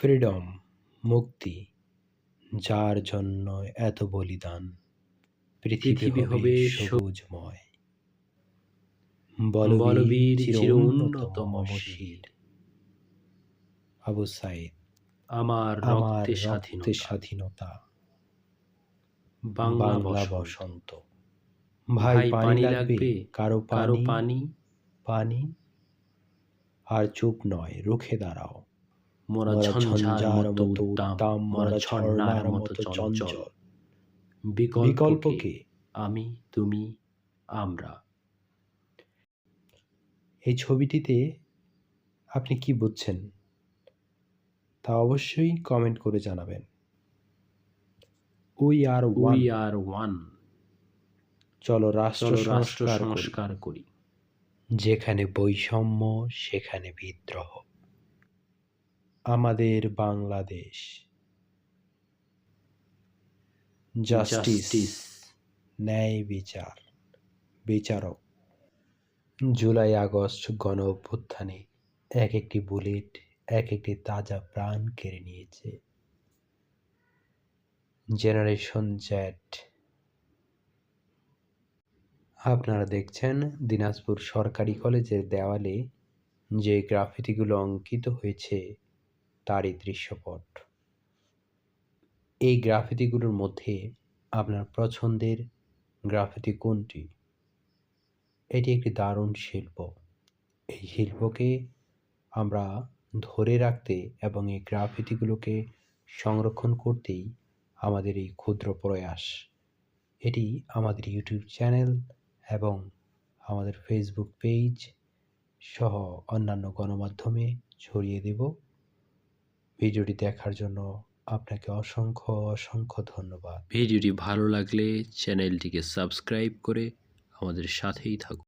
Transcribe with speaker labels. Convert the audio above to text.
Speaker 1: Freedom মুক্তি যার জন্য এত বলিদান। পৃথিবী হবে সবুজময়।
Speaker 2: বলবীর
Speaker 1: বলবীর
Speaker 2: চির
Speaker 1: চির
Speaker 2: উন্নতম
Speaker 1: উন্নতম
Speaker 2: শির।
Speaker 1: শির আবু সাইদ
Speaker 2: আমার
Speaker 1: আমার
Speaker 2: রক্তে স্বাধীনতা।
Speaker 1: স্বাধীনতা।
Speaker 2: বাংলা বসন্ত।
Speaker 1: ভাই পানি লাগবে? কারও
Speaker 2: কারও
Speaker 1: পানি?
Speaker 2: পানি?
Speaker 1: আর চুপ নয় রুখে দাঁড়াও।
Speaker 2: মোরা ঝঞ্ঝার মতো উত্তাম মোরা ঝর্ণার মতো চঞ্চল। বিকল্পকে
Speaker 1: বিকল্পকে
Speaker 2: আমি তুমি আমরা।
Speaker 1: এই ছবিটিতে আপনি কি বুঝছেন তা অবশ্যই কমেন্ট করে জানাবেন। We are
Speaker 2: we are one
Speaker 1: চলো রাষ্ট্র। সংস্কার করি। যেখানে বৈষম্য সেখানে বিদ্রোহ। আমাদের বাংলাদেশ।
Speaker 2: জাস্টিস
Speaker 1: ন্যায় বিচার। বিচারক। জুলাই আগস্ট গণ অভ্যুত্থানে এক একটি বুলেট এক একটি তাজা প্রাণ কেড়ে নিয়েছে। জেনারেশন জ্যাট আপনারা দেখছেন দিনাজপুর সরকারি কলেজের দেওয়ালে যে গ্রাফিতিগুলো অঙ্কিত হয়েছে তারই দৃশ্যপট। এই গ্রাফিতিগুলোর মধ্যে আপনার পছন্দের গ্রাফিতি কোনটি? এটি একটি দারুণ শিল্প। এই শিল্পকে আমরা ধরে রাখতে এবং এই গ্রাফিতিগুলোকে সংরক্ষণ করতেই আমাদের এই ক্ষুদ্র প্রয়াস। এটি আমাদের ইউটিউব চ্যানেল এবং আমাদের ফেসবুক পেজ সহ অন্যান্য গণমাধ্যমে ছড়িয়ে দেব। ভিডিওটি দেখার জন্য আপনাকে অসংখ্য অসংখ্য ধন্যবাদ।
Speaker 2: ভিডিওটি ভালো লাগলে চ্যানেলটিকে সাবস্ক্রাইব করে আমাদের সাথেই থাকুন।